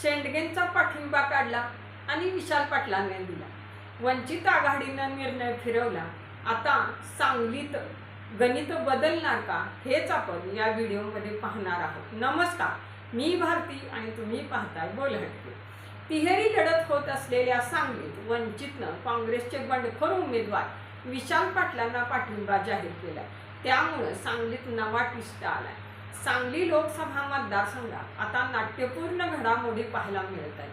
शेंडगेंचा पाठिंबा काढला आणि विशाल पाटलांना दिला. वंचित आघाडीनं निर्णय फिरवला. आता सांगलीत गणित बदलणार का हेच आपण या व्हिडिओमध्ये पाहणार आहोत. नमस्कार मी भारती आणि तुम्ही पाहताय बोलहटके. तिहेरी लढत होत असलेल्या सांगलीत वंचितनं काँग्रेसचे बंडखोर उमेदवार विशाल पाटलांना पाठिंबा जाहीर केला त्यामुळं सांगलीत नवा ट्विस्ट आलाय. सांगली लोकसभा मतदारसंघात आता नाट्यपूर्ण घडामोडी पाहायला मिळत आहेत.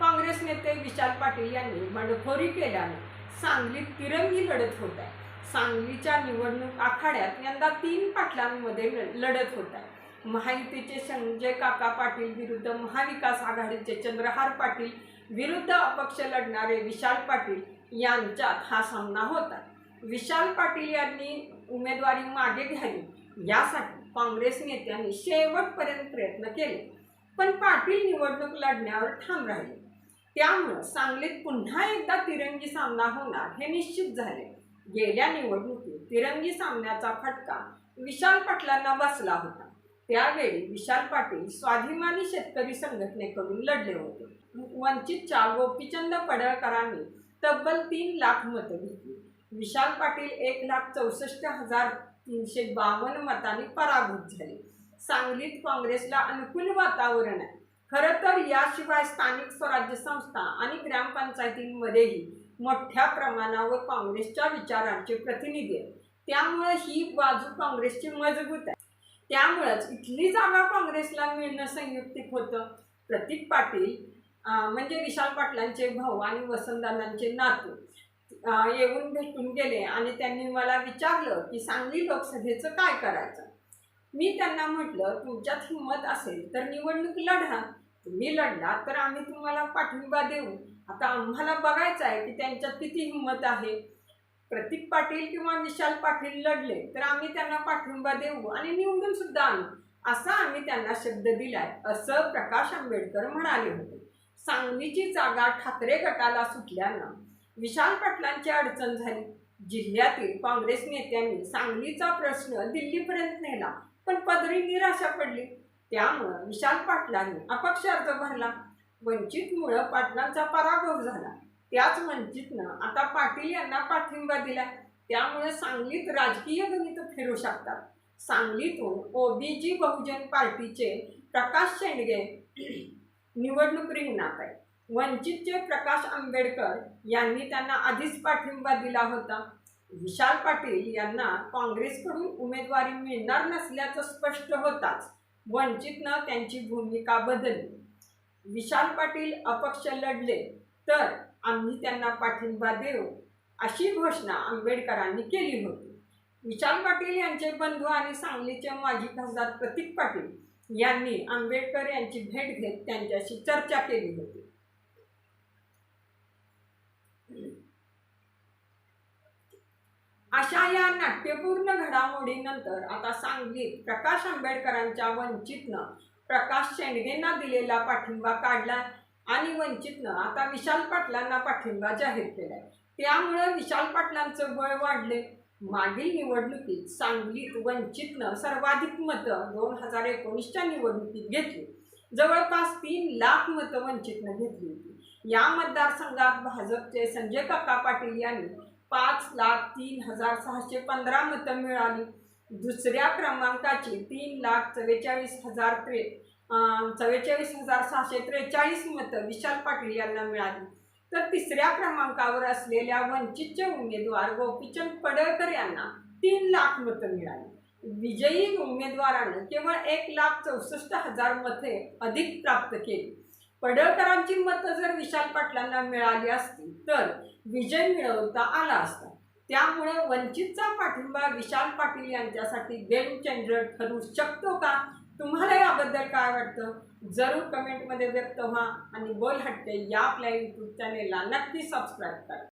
काँग्रेस नेते विशाल पाटील यांनी बंडखोरी केल्याने सांगलीत तिरंगी लढत होत आहे. सांगलीच्या निवडणूक आखाड्यात यंदा तीन पाटलांमध्ये ल- लढत होत आहे. महायुतीचे संजय काका पाटील विरुद्ध महाविकास आघाडीचे चंद्रहार पाटील विरुद्ध अपक्ष लढणारे विशाल पाटील यांच्यात हा सामना होता विशाल पाटील यांनी उमेदवारी मागे घ्यावी यासाठी काँग्रेस नेत्यांनी शेवटपर्यंत प्रयत्न केले. पण पाटील निवडणूक लढण्यावर ठाम राहिले. त्यामुळं सांगलीत पुन्हा एकदा तिरंगी सामना होणार हे निश्चित झाले. गेल्या निवडणुकीत तिरंगी सामन्याचा फटका विशाल पाटलांना बसला होता. त्यावेळी विशाल पाटील स्वाभिमानी शेतकरी संघटनेकडून लढले होते. वंचितच्या गोपीचंद पडळकरांनी तब्बल तीन लाख मतं घेतली. विशाल पाटील एक लाख चौसष्ट हजार तीनशे बावन्न मतांनी पराभूत झाले. सांगलीत काँग्रेसला अनुकूल वातावरण आहे. खरं तर याशिवाय स्थानिक स्वराज्य संस्था आणि ग्रामपंचायतींमध्येही मोठ्या प्रमाणावर काँग्रेसच्या विचारांचे प्रतिनिधी आहेत. त्यामुळे ही बाजू काँग्रेसची मजबूत आहे. त्यामुळेच इथली जागा काँग्रेसला मिळणं संयुक्तिक होतं. प्रतीक पाटील म्हणजे विशाल पाटलांचे भाऊ आणि वसंतदानांचे नातू. येऊन भेटून गेले आणि त्यांनी मला विचारलं की सांगली लोकसभेचं काय करायचं? मी त्यांना म्हटलं तुमच्यात हिंमत असेल तर निवडणूक लढा. तुम्ही लढला तर आम्ही तुम्हाला पाठिंबा देऊ. आता आम्हाला बघायचं आहे की त्यांच्यात किती हिंमत आहे. प्रतीक पाटील किंवा विशाल पाटील लढले तर आम्ही त्यांना पाठिंबा देऊ आणि निवडून सुद्धा आणू. असा आम्ही त्यांना शब्द दिलाय असं प्रकाश आंबेडकर म्हणाले होते. सांगलीची जागा ठाकरे गटाला सुटल्यानं विशाल पाटलांची अडचण झाली. जिल्ह्यातील काँग्रेस नेत्यांनी सांगलीचा प्रश्न दिल्लीपर्यंत नेला पण पदरी निराशा पडली. त्यामुळं विशाल पाटलांनी अपक्ष अर्ज भरला. वंचितमुळं पाटलांचा पराभव झाला. त्याच वंचितनं आता पाटील यांना पाठिंबा दिला. त्यामुळे सांगलीत राजकीय गणित फिरू शकतात. सांगलीतून ओबीजी बहुजन पार्टीचे प्रकाश शेंडगे निवडणूक रिंगणात आहे वंचितचे प्रकाश आंबेडकर यांनी त्यांना आधीच पाठिंबा दिला होता. विशाल पाटील यांना काँग्रेसकडून उमेदवारी मिळणार नसल्याचं स्पष्ट होताच वंचितनं त्यांची भूमिका बदलली. विशाल पाटील अपक्ष लढले तर आम्ही त्यांना पाठिंबा देऊ अशी घोषणा आंबेडकरांनी केली होती. विशाल पाटील यांचे बंधू आणि सांगलीचे माजी खासदार प्रतीक पाटील यांनी आंबेडकर यांची भेट घेत त्यांच्याशी चर्चा केली होती अशा या नाट्यपूर्ण घडामोडीनंतर आता सांगलीत प्रकाश आंबेडकरांच्या वंचितनं प्रकाश शेंडगेंना दिलेला पाठिंबा काढला आणि वंचितनं आता विशाल पाटलांना पाठिंबा जाहीर केलाय. त्यामुळं विशाल पाटलांचं बळ वाढले मागील निवडणुकीत सांगलीत वंचितनं सर्वाधिक मतं दोन हजार एकोणीसच्या निवडणुकीत घेतली. जवळपास तीन लाख मतं वंचितनं घेतली होती. या मतदारसंघात भाजपचे संजय काका पाटील यांनी पाच लाख तीन हजार सहाशे पंधरा मतं मिळाली. दुसऱ्या क्रमांकाची तीन लाख चव्वेचाळीस हजार त्रे चव्वेचाळीस हजार सहाशे त्रेचाळीस मतं विशाल पाटील यांना मिळाली. तर तिसऱ्या क्रमांकावर असलेल्या वंचितचे उमेदवार गोपीचंद पडळकर यांना तीन लाख मतं मिळाली. विजयी उमेदवारानं केवळ एक लाख चौसष्ट हजार मते अधिक प्राप्त केली. पडळकरांची मतं जर विशाल पाटलांना मिळाली असती तर विजय मिळवता आला असता. त्यामुळे वंचितचा पाठिंबा विशाल पाटील यांच्यासाठी गेम चेंजर ठरू शकतो का? तुम्हाला याबद्दल काय वाटतं? जरूर कमेंटमध्ये व्यक्त व्हा आणि बोल हट्टे या आपल्या यूट्यूब चॅनेलला नक्की सबस्क्राईब करा.